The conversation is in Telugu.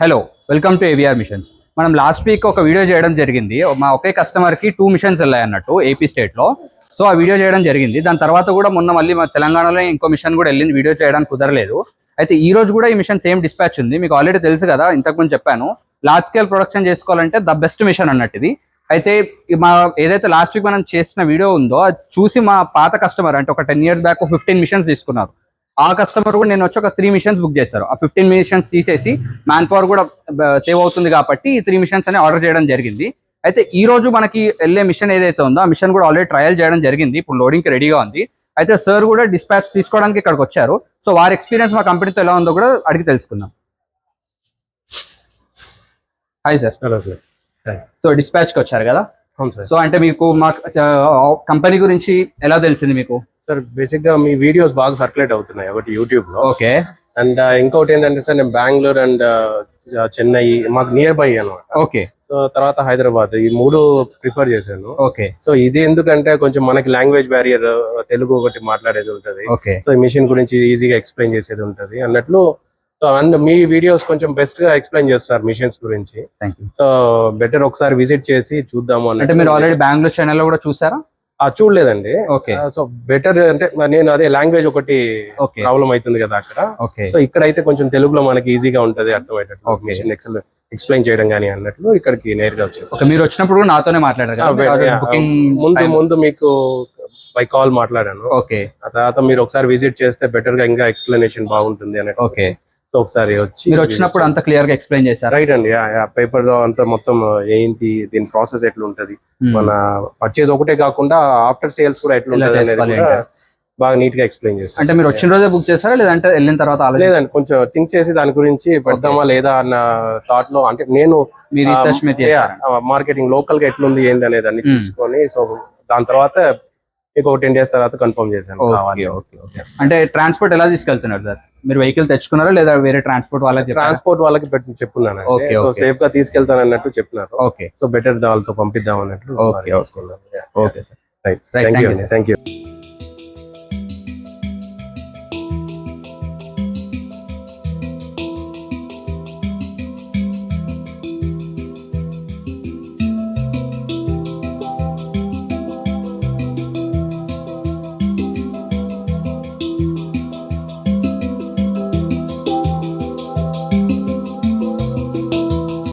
Hello welcome to AVR machines మనం లాస్ట్ వీక్ ఒక వీడియో చేయడం జరిగింది. మా ఒకే కస్టమర్కి టూ మిషన్స్ వెళ్ళాయి అన్నట్టు ఏపీ స్టేట్లో సో ఆ వీడియో చేయడం జరిగింది. దాని తర్వాత కూడా మొన్న మళ్ళీ మా తెలంగాణలో ఇంకో మిషన్ కూడా వెళ్ళింది వీడియో చేయడానికి కుదరలేదు. అయితే ఈ రోజు కూడా ఈ మిషన్ సేమ్ డిస్పాచ్ ఉంది. మీకు ఆల్రెడీ తెలుసు కదా ఇంతకుముందు చెప్పాను. లార్జ్ స్కేల్ ప్రొడక్షన్ చేసుకోవాలంటే ద బెస్ట్ మిషన్ అన్నట్టు ఇది అయితే మా ఏదైతే లాస్ట్ వీక్ మనం చేసిన వీడియో ఉందో అది చూసి మా పాత కస్టమర్ అంటే ఒక ten years back fifteen machines తీసుకున్నారు. ఆ కస్టమర్ కూడా నేను వచ్చి ఒక త్రీ మిషన్స్ బుక్ చేశారు. ఆ ఫిఫ్టీన్ మిషన్స్ తీసేసి మ్యాన్ పవర్ కూడా సేవ్ అవుతుంది కాబట్టి ఈ త్రీ మిషన్స్ అని ఆర్డర్ చేయడం జరిగింది. అయితే ఈ రోజు మనకి వెళ్ళే మిషన్ ఏదైతే ఉందో ఆ మిషన్ కూడా ఆల్రెడీ ట్రయల్ చేయడం జరిగింది. ఇప్పుడు లోడింగ్కి రెడీగా ఉంది. అయితే సార్ కూడా డిస్పాచ్ తీసుకోవడానికి ఇక్కడికి వచ్చారు. సో వారి ఎక్స్పీరియన్స్ మా కంపెనీతో ఎలా ఉందో కూడా అడిగి తెలుసుకుందాం. Hi sir hello sir so డిస్పాచ్కి వచ్చారు కదా? సో అంటే మీకు మా కంపెనీ గురించి ఎలా తెలిసింది మీకు? సార్ బేసిక్గా మీ వీడియోస్ బాగా సర్క్యులేట్ అవుతున్నాయి ఒకటి యూట్యూబ్లో. ఓకే. అండ్ ఇంకోటి ఏంటంటే సార్ నేను బెంగళూరు అండ్ చెన్నై మాకు నియర్ బై అనమాట ఓకే. సో తర్వాత హైదరాబాద్ ఈ మూడు ప్రిఫర్ చేశాను. ఓకే. సో ఇది ఎందుకంటే కొంచెం మనకి లాంగ్వేజ్ బ్యారియర్ తెలుగు ఒకటి మాట్లాడేది ఉంటది. సో ఈ మిషన్ గురించి ఈజీగా ఎక్స్ప్లెయిన్ చేసేది ఉంటది అన్నట్లు సో అండ్ మీ వీడియోస్ కొంచెం బెస్ట్గా ఎక్స్ప్లెయిన్ చేస్తారు మిషన్స్ గురించి. సో బెటర్ ఒకసారి విజిట్ చేసి చూద్దాము అంటే మీరు ఆల్రెడీ బెంగళూరు ఛానల్లో కూడా చూసారా? ఆ, చూడలేదండి. ఓకే సో బెటర్ అంటే నేను అదే లాంగ్వేజ్ ఒకటి ప్రాబ్లం అవుతుంది కదా అక్కడ. సో ఇక్కడ అయితే కొంచెం తెలుగులో మనకి ఈజీగా ఉంటది అర్థమయ్యేటట్టు. మిషన్ ఎక్సెల్ ఎక్స్ప్లెయిన్ చేయడం కానీ అన్నట్లు ఇక్కడికి నేరుగా వచ్చేసి. మీరు వచ్చినప్పుడు కూడా నాతోనే మాట్లాడారు ముందు ముందు మీకు బై కాల్ మాట్లాడాను. ఓకే ఆ తర్వాత మీరు ఒకసారి విజిట్ చేస్తే బెటర్గా ఇంకా ఎక్స్ప్లెనేషన్ బాగుంటుంది అన్నట్టు. ఓకే సో ఒకసారి వచ్చి మీరు వచ్చినప్పుడు అంత క్లియర్గా ఎక్స్ప్లెయిన్ చేశారా? రైట్ అండి. పేపర్లో అంతా మొత్తం ఏంటి దీని ప్రాసెస్ ఎట్లా ఉంటది Hmm. మన పర్చేజ్ ఒకటే కాకుండా ఆఫ్టర్ సేల్స్ కూడా ఎట్లా ఉంటది అనేది? బాగా నీట్గా ఎక్స్ప్లెయిన్ చేశారు. అంటే మీరు వచ్చిన రోజే బుక్ చేస్తారా లేదంటే వెళ్ళిన తర్వాత లేదండి కొంచెం థింక్ చేసి దాని గురించి పెడదామా లేదా అన్న థాట్లో అంటే నేను మార్కెటింగ్ లోకల్గా ఎట్లుంది ఏంది అనేది అన్ని Hmm. చూసుకొని సో దాని తర్వాత మీకు ఒక టెన్ డేస్ తర్వాత కన్ఫర్మ్ చేశాను ఓకే ఓకే ఓకే అంటే ట్రాన్స్పోర్ట్ ఎలా తీసుకెళ్తున్నారు సార్? మీరు వెహికల్ తెచ్చుకున్నారా లేదా వేరే ట్రాన్స్పోర్ట్ వాళ్ళకి ట్రాన్స్పోర్ట్ వాళ్ళకి పెట్టి చెప్పున్నాను సో. సేఫ్గా తీసుకెళ్తాను అన్నట్టు చెప్పినారు. ఓకే. సో బెటర్ వాళ్ళతో పంపిద్దాం. తీసుకున్నాను okay sir. Right thank you. Thank you